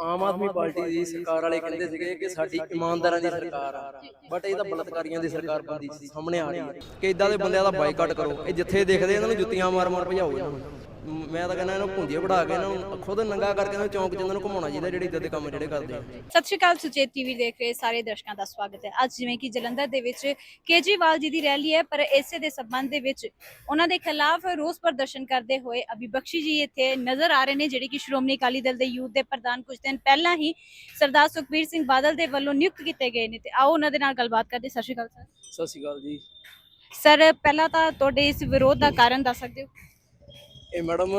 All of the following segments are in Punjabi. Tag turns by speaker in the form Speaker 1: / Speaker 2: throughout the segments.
Speaker 1: ਆਮ ਆਦਮੀ ਪਾਰਟੀ ਦੀ ਸਰਕਾਰ ਵਾਲੇ ਕਹਿੰਦੇ ਸੀਗੇ ਕਿ ਸਾਡੀ ਇਮਾਨਦਾਰਾਂ ਦੀ ਸਰਕਾਰ ਆ ਬਟ ਇਹ ਤਾਂ ਬਲਤਕਾਰੀਆਂ ਦੀ ਸਰਕਾਰ ਬੰਦੀ ਸਾਹਮਣੇ ਆ ਰਹੀ ਹੈ। ਕਿ ਇਦਾਂ ਦੇ ਬੰਦਿਆਂ ਦਾ ਬਾਈਕਾਟ ਕਰੋ, ਇਹ ਜਿੱਥੇ ਦੇਖਦੇ ਇਹਨਾਂ ਨੂੰ ਜੁੱਤੀਆਂ ਮਾਰ ਮਾਰ ਭਜਾਓ ਮ- ਤਾਂ ਕਹਿੰਦਾ ਇਹਨਾਂ ਨੂੰ ਭੁੰਜੇ ਵੜਾ ਕੇ ਇਹਨਾਂ ਨੂੰ ਖੁਦ ਨੰਗਾ ਕਰਕੇ ਇਹਨਾਂ ਨੂੰ ਚੌਂਕ 'ਚ ਇਹਨਾਂ ਨੂੰ ਘੁਮਾਉਣਾ ਚਾਹੀਦਾ ਜਿਹੜੇ ਇਦਾਂ ਦੇ ਕੰਮ ਜਿਹੜੇ ਕਰਦੇ ਆ।
Speaker 2: ਸਤਿ ਸ਼੍ਰੀ ਅਕਾਲ ਸੁਚੇਤ ਟੀਵੀ ਦੇਖ ਰਹੇ ਸਾਰੇ ਦਰਸ਼ਕਾਂ ਦਾ ਸਵਾਗਤ ਹੈ। ਅੱਜ ਜਿਵੇਂ ਕਿ ਜਲੰਧਰ ਦੇ ਵਿੱਚ ਕੇਜਰੀਵਾਲ ਜੀ ਦੀ ਰੈਲੀ ਹੈ ਪਰ ਇਸੇ ਦੇ ਸਬੰਧ ਦੇ ਵਿੱਚ ਉਹਨਾਂ ਦੇ ਖਿਲਾਫ ਰੋਸ ਪ੍ਰਦਰਸ਼ਨ ਕਰਦੇ ਹੋਏ ਅਭੀ ਬਖਸ਼ੀ ਜੀ ਇੱਥੇ ਨਜ਼ਰ ਆ ਰਹੇ ਨੇ ਜਿਹੜੇ ਕਿ ਸ਼੍ਰੋਮਣੀ ਅਕਾਲੀ ਦਲ ਦੇ ਯੂਥ ਦੇ ਪ੍ਰਧਾਨ ਕੁਝ ਦਿਨ ਪਹਿਲਾਂ ਹੀ ਸਰਦਾਰ ਸੁਖਬੀਰ ਸਿੰਘ ਬਾਦਲ ਦੇ ਵੱਲੋਂ ਨਿਯੁਕਤ ਕੀਤੇ ਗਏ ਨੇ। ਤੇ ਆਓ ਉਹਨਾਂ ਦੇ ਨਾਲ ਗੱਲਬਾਤ ਕਰਦੇ ਸਤਿ ਸ਼੍ਰੀ ਅਕਾਲ ਸਰ।
Speaker 1: ਸਤਿ ਸ਼੍ਰੀ ਅਕਾਲ ਜੀ।
Speaker 2: ਸਰ ਪਹਿਲਾਂ ਤਾਂ ਤੁਹਾਡੇ ਇਸ ਵਿਰੋਧ ਦਾ ਕਾਰਨ ਦੱਸ ਸਕਦੇ ਹੋ?
Speaker 1: ਇਹ ਮੈਡਮ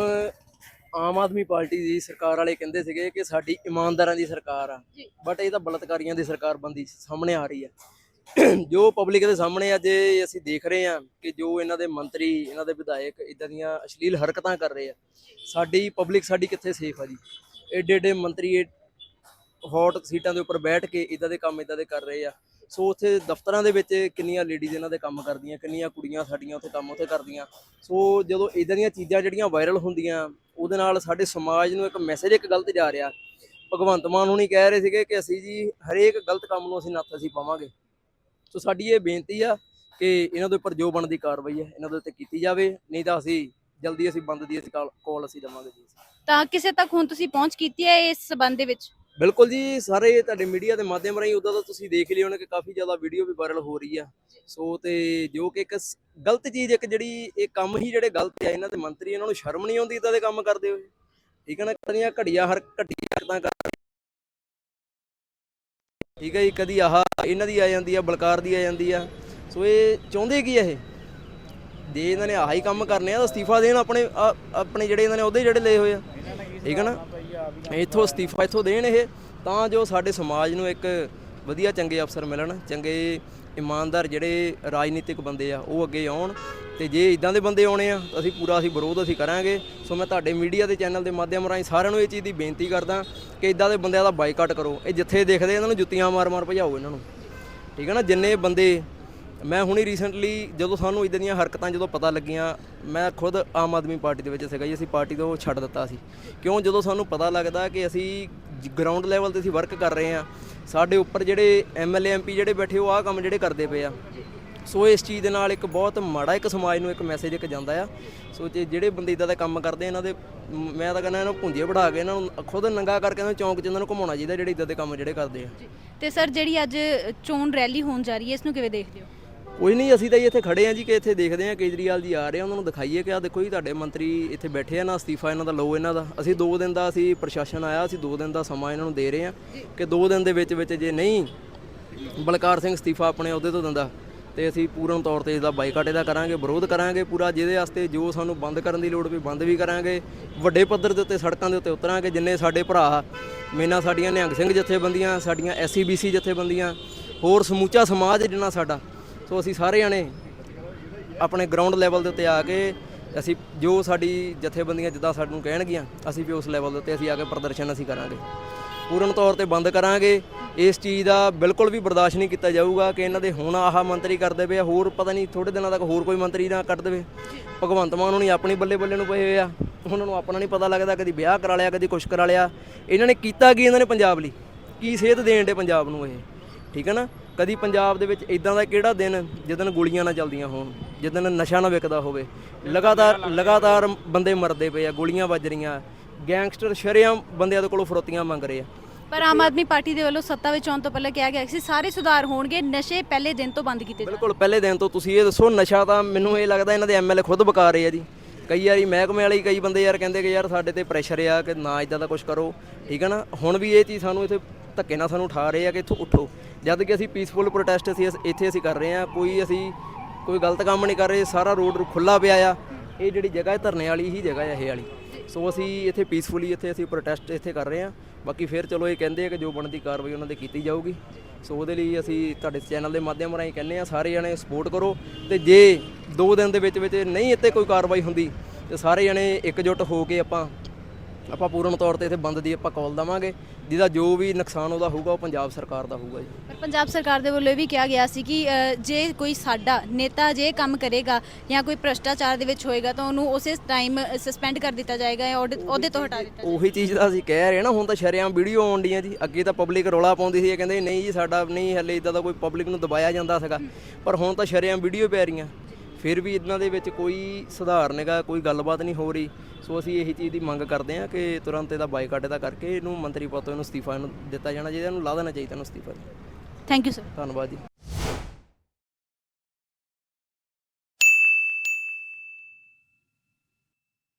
Speaker 1: ਆਮ ਆਦਮੀ ਪਾਰਟੀ ਦੀ ਸਰਕਾਰ ਵਾਲੇ ਕਹਿੰਦੇ ਸੀਗੇ ਕਿ ਸਾਡੀ ਇਮਾਨਦਾਰਾਂ ਦੀ ਸਰਕਾਰ ਆ। ਬਟ ਇਹ ਤਾਂ ਬਲਤਕਾਰੀਆਂ ਦੀ ਸਰਕਾਰ ਬੰਦੀ ਸਾਹਮਣੇ ਆ ਰਹੀ ਹੈ ਜੋ ਪਬਲਿਕ ਦੇ ਸਾਹਮਣੇ ਅੱਜ ਅਸੀਂ ਦੇਖ ਰਹੇ ਹਾਂ ਕਿ ਜੋ ਇਹਨਾਂ ਦੇ ਮੰਤਰੀ ਇਹਨਾਂ ਦੇ ਵਿਧਾਇਕ ਇਦਾਂ ਦੀਆਂ ਅਸ਼ਲੀਲ ਹਰਕਤਾਂ ਕਰ ਰਹੇ ਆ ਸਾਡੀ ਪਬਲਿਕ ਸਾਡੀ ਕਿੱਥੇ ਸੇਫ ਆ ਜੀ? ਏਡੇ ਏਡੇ ਮੰਤਰੀ ਹੌਟ ਸੀਟਾਂ ਦੇ ਉੱਪਰ ਬੈਠ ਕੇ ਇਦਾਂ ਦੇ ਕੰਮ ਇਦਾਂ ਦੇ ਕਰ ਰਹੇ ਆ। ਸੋ ਉੱਥੇ ਦਫ਼ਤਰਾਂ ਦੇ ਵਿੱਚ ਕਿੰਨੀਆਂ ਲੇਡੀਜ਼ ਇਹਨਾਂ ਦੇ ਕੰਮ ਕਰਦੀਆਂ, ਕਿੰਨੀਆਂ ਕੁੜੀਆਂ ਸਾਡੀਆਂ ਉੱਥੇ ਕੰਮ ਉੱਥੇ ਕਰਦੀਆਂ। ਸੋ ਜਦੋਂ ਇਦਾਂ ਦੀਆਂ ਚੀਜ਼ਾਂ ਜਿਹੜੀਆਂ ਵਾਇਰਲ ਹੁੰਦੀਆਂ, ਉਹਦੇ ਨਾਲ ਸਾਡੇ ਸਮਾਜ ਨੂੰ ਇੱਕ ਮੈਸੇਜ ਇੱਕ ਗਲਤ ਜਾ ਰਿਹਾ। ਭਗਵੰਤ ਮਾਨ ਹੁਣੀ ਕਹਿ ਰਹੇ ਸੀਗੇ ਕਿ ਅਸੀਂ ਜੀ ਹਰੇਕ ਗਲਤ ਕੰਮ ਨੂੰ ਅਸੀਂ ਨੱਥ ਅਸੀਂ ਪਾਵਾਂਗੇ। ਸੋ ਸਾਡੀ ਇਹ ਬੇਨਤੀ ਆ ਕਿ ਇਹਨਾਂ ਦੇ ਉੱਪਰ ਜੋ ਬਣਦੀ ਕਾਰਵਾਈ ਹੈ, ਇਹਨਾਂ ਦੇ ਉੱਤੇ ਕੀਤੀ ਜਾਵੇ, ਨਹੀਂ ਤਾਂ ਅਸੀਂ ਜਲਦੀ ਅਸੀਂ ਬੰਦ ਦੀ ਅਸੀਂ ਕਾਲ ਅਸੀਂ ਦਵਾਂਗੇ ਜੀ।
Speaker 2: ਤਾਂ ਕਿਸੇ ਤੱਕ ਹੁਣ ਤੁਸੀਂ ਪਹੁੰਚ ਕੀਤੀ ਹੈ ਇਸ ਸਬੰਧ ਦੇ ਵਿੱਚ?
Speaker 1: ਬਿਲਕੁਲ ਜੀ, ਸਾਰੇ ਤੁਹਾਡੇ ਮੀਡੀਆ ਦੇ ਮਾਧਿਅਮ ਰਾਹੀਂ ਉਦਾਂ ਤਾਂ ਤੁਸੀਂ ਦੇਖ ਲਿਓ ਨੇ ਕਿ ਕਾਫੀ ਜ਼ਿਆਦਾ ਵੀਡੀਓ ਵੀ ਵਾਇਰਲ ਹੋ ਰਹੀ ਆ। ਸੋ ਤੇ ਜੋ ਕਿ ਇੱਕ ਗਲਤ ਚੀਜ਼, ਇੱਕ ਜਿਹੜੀ ਇਹ ਕੰਮ ਹੀ ਜਿਹੜੇ ਗਲਤ ਆ, ਇਹਨਾਂ ਦੇ ਮੰਤਰੀ ਇਹਨਾਂ ਨੂੰ ਸ਼ਰਮ ਨਹੀਂ ਆਉਂਦੀ ਇਦਾਂ ਦੇ ਕੰਮ ਕਰਦੇ ਹੋਏ। ਠੀਕ ਹੈ ਨਾ, ਕਦੀਆਂ ਘੜੀਆਂ ਹਰ ਘਟੀਆਂ ਹਰਕਤਾਂ ਕਰ ਠੀਕ ਹੈ ਜੀ, ਕਦੀ ਆਹ ਇਹਨਾਂ ਦੀ ਆ ਜਾਂਦੀ ਆ, ਬਲਕਾਰ ਦੀ ਆ ਜਾਂਦੀ ਆ। ਸੋ ਇਹ ਚਾਹੁੰਦੇ ਕੀ ਆ ਇਹ? ਜੇ ਇਹਨਾਂ ਨੇ ਆਹੀ ਕੰਮ ਕਰਨੇ ਆ ਤਾਂ ਅਸਤੀਫਾ ਦੇਣ ਆਪਣੇ ਆਪਣੇ ਜਿਹੜੇ ਇਹਨਾਂ ਨੇ ਉਹਦੇ ਜਿਹੜੇ ਲਏ ਹੋਏ ਆ। ਠੀਕ ਹੈ ਨਾ? ਇੱਥੋਂ ਅਸਤੀਫਾ ਇੱਥੋਂ ਦੇਣ ਇਹ, ਤਾਂ ਜੋ ਸਾਡੇ ਸਮਾਜ ਨੂੰ ਇੱਕ ਵਧੀਆ ਚੰਗੇ ਅਫਸਰ ਮਿਲਣ, ਚੰਗੇ ਇਮਾਨਦਾਰ ਜਿਹੜੇ ਰਾਜਨੀਤਿਕ ਬੰਦੇ ਆ, ਉਹ ਅੱਗੇ ਆਉਣ। ਤੇ ਜੇ ਇਦਾਂ ਦੇ ਬੰਦੇ ਆਉਣੇ ਆ ਤਾਂ ਅਸੀਂ ਪੂਰਾ ਅਸੀਂ ਵਿਰੋਧ ਅਸੀਂ ਕਰਾਂਗੇ। ਸੋ ਮੈਂ ਤੁਹਾਡੇ ਮੀਡੀਆ ਦੇ ਚੈਨਲ ਦੇ ਮਾਧਿਅਮ ਰਾਹੀਂ ਸਾਰਿਆਂ ਨੂੰ ਇਹ ਚੀਜ਼ ਦੀ ਬੇਨਤੀ ਕਰਦਾ ਕਿ ਇਦਾਂ ਦੇ ਬੰਦਿਆਂ ਦਾ ਬਾਈਕਾਟ ਕਰੋ। ਇਹ ਜਿੱਥੇ ਦੇਖਦੇ ਇਹਨਾਂ ਨੂੰ ਜੁੱਤੀਆਂ ਮਾਰ-ਮਾਰ ਭਜਾਓ ਇਹਨਾਂ ਨੂੰ। ਠੀਕ ਹੈ ਨਾ? ਜਿੰਨੇ ਬੰਦੇ ਮੈਂ ਹੁਣੀ ਰੀਸੈਂਟਲੀ ਜਦੋਂ ਸਾਨੂੰ ਇਦਾਂ ਦੀਆਂ ਹਰਕਤਾਂ ਜਦੋਂ ਪਤਾ ਲੱਗੀਆਂ, ਮੈਂ ਖੁਦ ਆਮ ਆਦਮੀ ਪਾਰਟੀ ਦੇ ਵਿੱਚ ਸੀਗਾ ਜੀ, ਅਸੀਂ ਪਾਰਟੀ ਤੋਂ ਛੱਡ ਦਿੱਤਾ ਸੀ। ਕਿਉਂ? ਜਦੋਂ ਸਾਨੂੰ ਪਤਾ ਲੱਗਦਾ ਕਿ ਅਸੀਂ ਗਰਾਊਂਡ ਲੈਵਲ ਤੇ ਅਸੀਂ ਵਰਕ ਕਰ ਰਹੇ ਹਾਂ, ਸਾਡੇ ਉੱਪਰ ਜਿਹੜੇ ਐਮਐਲਏ ਐਮਪੀ ਜਿਹੜੇ ਬੈਠੇ, ਉਹ ਆਹ ਕੰਮ ਜਿਹੜੇ ਕਰਦੇ ਪਏ ਆ। ਸੋ ਇਸ ਚੀਜ਼ ਦੇ ਨਾਲ ਇੱਕ ਬਹੁਤ ਮਾੜਾ ਇੱਕ ਸਮਾਜ ਨੂੰ ਇੱਕ ਮੈਸੇਜ ਇੱਕ ਜਾਂਦਾ ਆ। ਸੋ ਜੇ ਜਿਹੜੇ ਬੰਦੇ ਇਦਾਂ ਦਾ ਕੰਮ ਕਰਦੇ ਇਹਨਾਂ ਦੇ, ਮੈਂ ਤਾਂ ਕਹਿੰਦਾ ਇਹਨਾਂ ਨੂੰ ਭੁੰਜੇ ਵੜਾ ਕੇ ਇਹਨਾਂ ਨੂੰ ਖੁਦ ਨੰਗਾ ਕਰਕੇ ਇਹਨਾਂ ਨੂੰ ਚੌਂਕ 'ਚ ਇਹਨਾਂ ਨੂੰ ਘੁਮਾਉਣਾ ਚਾਹੀਦਾ ਜਿਹੜੇ ਇਦਾਂ ਦੇ ਕੰਮ ਜਿਹੜੇ ਕਰਦੇ ਆ।
Speaker 2: ਤੇ ਸਰ, ਜਿਹੜੀ ਅੱਜ ਚੋਣ ਰੈਲੀ ਹੋਣ ਜਾ ਰਹੀ ਹੈ, ਇਸ ਨੂੰ ਕਿਵੇਂ ਦੇਖਦੇ ਹੋ?
Speaker 1: ਕੋਈ ਨਹੀਂ, ਅਸੀਂ ਤਾਂ ਜੀ ਇੱਥੇ ਖੜੇ ਆ ਜੀ, ਕਿ ਇੱਥੇ ਦੇਖਦੇ ਆ ਕੇਜਰੀਵਾਲ ਜੀ ਆ ਰਹੇ ਆ, ਉਹਨਾਂ ਨੂੰ ਦਿਖਾਈਏ ਕਿ ਆ ਦੇਖੋ ਜੀ, ਤੁਹਾਡੇ ਮੰਤਰੀ ਇੱਥੇ ਬੈਠੇ ਆ ਨਾ, ਅਸਤੀਫਾ ਇਹਨਾਂ ਦਾ ਲਓ ਇਹਨਾਂ ਦਾ। ਅਸੀਂ 2 ਦਿਨ ਦਾ ਅਸੀਂ ਪ੍ਰਸ਼ਾਸਨ ਆਇਆ, ਅਸੀਂ 2 ਦਿਨ ਦਾ ਸਮਾਂ ਇਹਨਾਂ ਨੂੰ ਦੇ ਰਹੇ ਆ ਕਿ 2 ਦਿਨ ਦੇ ਵਿੱਚ ਵਿੱਚ ਜੇ ਨਹੀਂ, ਬਲਕਾਰ ਸਿੰਘ ਅਸਤੀਫਾ ਆਪਣੇ ਅਹੁਦੇ ਤੋਂ ਦਿੰਦਾ, ਤੇ ਅਸੀਂ ਪੂਰਨ ਤੌਰ ਤੇ ਇਹਦਾ ਬਾਈਕਾਟ ਇਹਦਾ ਕਰਾਂਗੇ, ਵਿਰੋਧ ਕਰਾਂਗੇ ਪੂਰਾ, ਜਿਹਦੇ ਵਾਸਤੇ ਜੋ ਸਾਨੂੰ ਬੰਦ ਕਰਨ ਦੀ ਲੋੜ ਪਈ, ਬੰਦ ਵੀ ਕਰਾਂਗੇ, ਵੱਡੇ ਪੱਧਰ ਦੇ ਉੱਤੇ, ਸੜਕਾਂ ਦੇ ਉੱਤੇ ਉਤਰਾਂਗੇ, ਜਿੰਨੇ ਸਾਡੇ ਭਰਾ, ਮੇਨਾ ਸਾਡੀਆਂ ਨਿਹੰਗ ਸਿੰਘ ਜਥੇਬੰਦੀਆਂ, ਸਾਡੀਆਂ ਐਸਸੀਬੀਸੀ ਜਥੇਬੰਦੀਆਂ, ਹੋਰ ਸਮੂਚਾ ਸਮਾਜ ਜਿੰਨਾ ਸਾਡਾ ਸੋ ਅਸੀਂ ਸਾਰੇ ਜਾਣੇ ਆਪਣੇ ਗਰਾਊਂਡ ਲੈਵਲ ਦੇ ਉੱਤੇ ਆ ਕੇ ਅਸੀਂ ਜੋ ਸਾਡੀ ਜਥੇਬੰਦੀਆਂ ਜਿੱਦਾਂ ਸਾਨੂੰ ਕਹਿਣਗੀਆਂ, ਅਸੀਂ ਵੀ ਉਸ ਲੈਵਲ ਦੇ ਉੱਤੇ ਅਸੀਂ ਆ ਕੇ ਪ੍ਰਦਰਸ਼ਨ ਅਸੀਂ ਕਰਾਂਗੇ। ਪੂਰਨ ਤੌਰ ਤੇ ਬੰਦ ਕਰਾਂਗੇ। ਇਸ ਚੀਜ਼ ਦਾ ਬਿਲਕੁਲ ਵੀ ਬਰਦਾਸ਼ਤ ਨਹੀਂ ਕੀਤਾ ਜਾਊਗਾ ਕਿ ਇਹਨਾਂ ਦੇ ਹੁਣ ਆਹ ਮੰਤਰੀ ਕਰ ਦੇਵੇ ਆ, ਹੋਰ ਪਤਾ ਨਹੀਂ ਥੋੜੇ ਦਿਨਾਂ ਤੱਕ ਹੋਰ ਕੋਈ ਮੰਤਰੀ ਨਾ ਕੱਢ ਦੇਵੇ। ਭਗਵੰਤ ਮਾਨ ਹੁਣੀ ਆਪਣੀ ਬੱਲੇ ਬੱਲੇ ਨੂੰ ਪਏ ਹੋਏ ਆ, ਉਹਨਾਂ ਨੂੰ ਆਪਣਾ ਨਹੀਂ ਪਤਾ ਲੱਗਦਾ ਕਦੀ ਵਿਆਹ ਕਰਾ ਲਿਆ, ਕਦੀ ਕੁਛ ਕਰਾ ਲਿਆ। ਇਹਨਾਂ ਨੇ ਕੀਤਾ ਕੀ ਇਹਨਾਂ ਨੇ ਪੰਜਾਬ ਲਈ? ਕੀ ਸੇਧ ਦੇਣ ਦੇ ਪੰਜਾਬ ਨੂੰ ਇਹ? ਠੀਕ ਹੈ ਨਾ? ਕਦੀ ਪੰਜਾਬ ਦੇ ਵਿੱਚ ਇਦਾਂ ਦਾ ਕਿਹੜਾ ਦਿਨ ਜਦੋਂ ਗੋਲੀਆਂ ਨਾ ਚੱਲਦੀਆਂ ਹੋਣ ਜਦੋਂ ਨਸ਼ਾ ਨਾ ਵਿਕਦਾ ਹੋਵੇ? ਲਗਾਤਾਰ ਲਗਾਤਾਰ ਬੰਦੇ ਮਰਦੇ ਪਏ ਆ ਗੋਲੀਆਂ ਵੱਜ ਰਹੀਆਂ ਗੈਂਗਸਟਰ ਸ਼ਰੇਆਮ ਬੰਦਿਆਂ ਦੇ ਕੋਲੋਂ ਫਰੋਤੀਆਂ ਮੰਗ ਰਹੇ ਆ।
Speaker 2: ਪਰ ਆਮ ਆਦਮੀ ਪਾਰਟੀ ਦੇ ਵੱਲੋਂ ਸੱਤਾ ਵਿੱਚ ਆਉਣ ਤੋਂ ਪਹਿਲਾਂ ਕਿਹਾ ਗਿਆ ਸੀ ਸਾਰੇ ਸੁਧਾਰ ਹੋਣਗੇ ਨਸ਼ੇ ਪਹਿਲੇ ਦਿਨ ਤੋਂ ਬੰਦ ਕੀਤੇ ਜਾਣਗੇ
Speaker 1: ਬਿਲਕੁਲ ਪਹਿਲੇ ਦਿਨ ਤੋਂ ਤੁਸੀਂ ਇਹ ਦੱਸੋ ਨਸ਼ਾ ਤਾਂ ਮੈਨੂੰ ਇਹ ਲੱਗਦਾ ਇਹਨਾਂ ਦੇ ਐਮਐਲਏ ਖੁਦ ਬਕਾ ਰਹੇ ਆ ਜੀ। ਕਈ ਵਾਰੀ ਮਹਿਕਮੇ ਵਾਲੇ ਹੀ ਕਈ ਬੰਦੇ ਯਾਰ ਕਹਿੰਦੇ ਕਿ ਯਾਰ ਸਾਡੇ ਤੇ ਪ੍ਰੈਸ਼ਰ ਆ ਕਿ ਨਾ ਇਦਾਂ ਦਾ ਕੁਝ ਕਰੋ ਠੀਕ ਹੈ ਨਾ? ਹੁਣ ਵੀ ਇਹ ਚੀਜ਼ ਸਾਨੂੰ ਇੱਥੇ ਧੱਕੇ ਨਾਲ ਸਾਨੂੰ ਉਠਾ ਰਹੇ ਆ ਕਿ ਇੱਥੋਂ ਉੱਠੋ। ਜਦ ਕਿ ਅਸੀਂ ਪੀਸਫੁਲ ਪ੍ਰੋਟੈਸਟ ਅਸੀਂ ਇਸ- ਇੱਥੇ ਅਸੀਂ ਕਰ ਰਹੇ ਹਾਂ। ਕੋਈ ਅਸੀਂ ਕੋਈ ਗਲਤ ਕੰਮ ਨਹੀਂ ਕਰ ਰਹੇ। ਸਾਰਾ ਰੋਡ ਖੁੱਲਾ ਪਿਆ ਆ। ਇਹ ਜਿਹੜੀ ਜਗ੍ਹਾ ਹੈ, ਧਰਨੇ ਵਾਲੀ ਹੀ ਜਗ੍ਹਾ ਹੈ ਇਹ ਵਾਲੀ। ਸੋ ਅਸੀਂ ਇੱਥੇ ਪੀਸਫੁਲੀ ਇੱਥੇ ਅਸੀਂ ਪ੍ਰੋਟੈਸਟ ਇੱਥੇ ਕਰ ਰਹੇ ਹਾਂ। ਬਾਕੀ ਫਿਰ ਚਲੋ ਇਹ ਕਹਿੰਦੇ ਆ ਕਿ ਜੋ ਬਣਦੀ ਕਾਰਵਾਈ ਉਹਨਾਂ ਤੇ ਕੀਤੀ ਜਾਊਗੀ। ਸੋ ਉਹਦੇ ਲਈ ਅਸੀਂ ਤੁਹਾਡੇ ਚੈਨਲ ਦੇ ਮਾਧਿਅਮ ਰਾਹੀਂ ਕਹਿੰਦੇ ਆ ਸਾਰੇ ਜਣੇ ਸਪੋਰਟ ਕਰੋ। ਤੇ ਜੇ 2 ਦਿਨ ਦੇ ਵਿੱਚ ਵਿੱਚ ਨਹੀਂ ਇੱਥੇ ਕੋਈ ਕਾਰਵਾਈ ਹੁੰਦੀ, ਤੇ ਸਾਰੇ ਜਣੇ ਇਕਜੁੱਟ ਹੋ ਕੇ ਆਪਾਂ ਆਪਾਂ ਪੂਰਨ ਤੌਰ ਤੇ ਇੱਥੇ ਬੰਦ ਦੀ ਆਪਾਂ ਕਾਲ ਦਵਾਂਗੇ ਜਿਹਦਾ ਜੋ ਵੀ ਨੁਕਸਾਨ ਉਹਦਾ ਹੋਊਗਾ ਉਹ ਪੰਜਾਬ ਸਰਕਾਰ ਦਾ ਹੋਊਗਾ ਜੀ।
Speaker 2: ਪਰ ਪੰਜਾਬ ਸਰਕਾਰ ਦੇ ਵੱਲੋਂ ਇਹ ਵੀ ਕਿਹਾ ਗਿਆ ਸੀ ਕਿ ਅ, ਜੇ ਕੋਈ ਸਾਡਾ ਨੇਤਾ ਜੇ ਕੰਮ ਕਰੇਗਾ ਜਾਂ ਕੋਈ ਭ੍ਰਸ਼ਟਾਚਾਰ ਦੇ ਵਿੱਚ ਹੋਏਗਾ ਤਾਂ ਉਹਨੂੰ ਉਸੇ ਟਾਈਮ ਸਸਪੈਂਡ ਕਰ ਦਿੱਤਾ ਜਾਏਗਾ ਜਾਂ ਉਹਦੇ ਉਹਦੇ ਤੋਂ ਹਟਾ ਦਿੱਤਾ
Speaker 1: ਉਹੀ ਚੀਜ਼ ਦਾ ਅਸੀਂ ਕਹਿ ਰਹੇ ਹਾਂ ਨਾ ਹੁਣ ਤਾਂ ਸ਼ਰੇਆਮ ਵੀਡੀਓ ਆਉਣ ਡੀਆਂ ਜੀ ਅੱਗੇ ਤਾਂ ਪਬਲਿਕ ਰੌਲਾ ਪਾਉਂਦੀ ਸੀ ਇਹ ਕਹਿੰਦੇ ਨਹੀਂ ਜੀ ਸਾਡਾ ਨਹੀਂ ਹਲੇ ਇਦਾਂ ਦਾ ਕੋਈ ਪਬਲਿਕ ਨੂੰ ਦਬਾਇਆ ਜਾਂਦਾ ਸੀਗਾ। ਪਰ ਹੁਣ ਤਾਂ ਸ਼ਰੇਆਮ ਵੀਡੀਓ ਪੈ ਰਹੀਆਂ। ਫਿਰ ਵੀ ਇਹਨਾਂ ਦੇ ਵਿੱਚ ਕੋਈ ਸੁਧਾਰ ਨਹੀਂਗਾ ਕੋਈ ਗੱਲਬਾਤ ਨਹੀਂ ਹੋ ਰਹੀ। ਸੋ ਅਸੀਂ ਇਹੀ ਚੀਜ਼ ਦੀ ਮੰਗ ਕਰਦੇ ਹਾਂ ਕਿ ਤੁਰੰਤ ਇਹਦਾ ਬਾਈਕਾਟ ਇਹਦਾ ਕਰਕੇ ਇਹਨੂੰ ਮੰਤਰੀ ਪਦ ਤੋਂ ਇਹਨੂੰ ਅਸਤੀਫਾ ਇਹਨੂੰ ਦਿੱਤਾ ਜਾਣਾ ਚਾਹੀਦਾ ਇਹਨੂੰ ਲਾ ਦੇਣਾ ਚਾਹੀਦਾ ਇਹਨੂੰ ਅਸਤੀਫਾ।
Speaker 2: ਥੈਂਕ ਯੂ ਸਰ
Speaker 1: ਧੰਨਵਾਦ ਜੀ।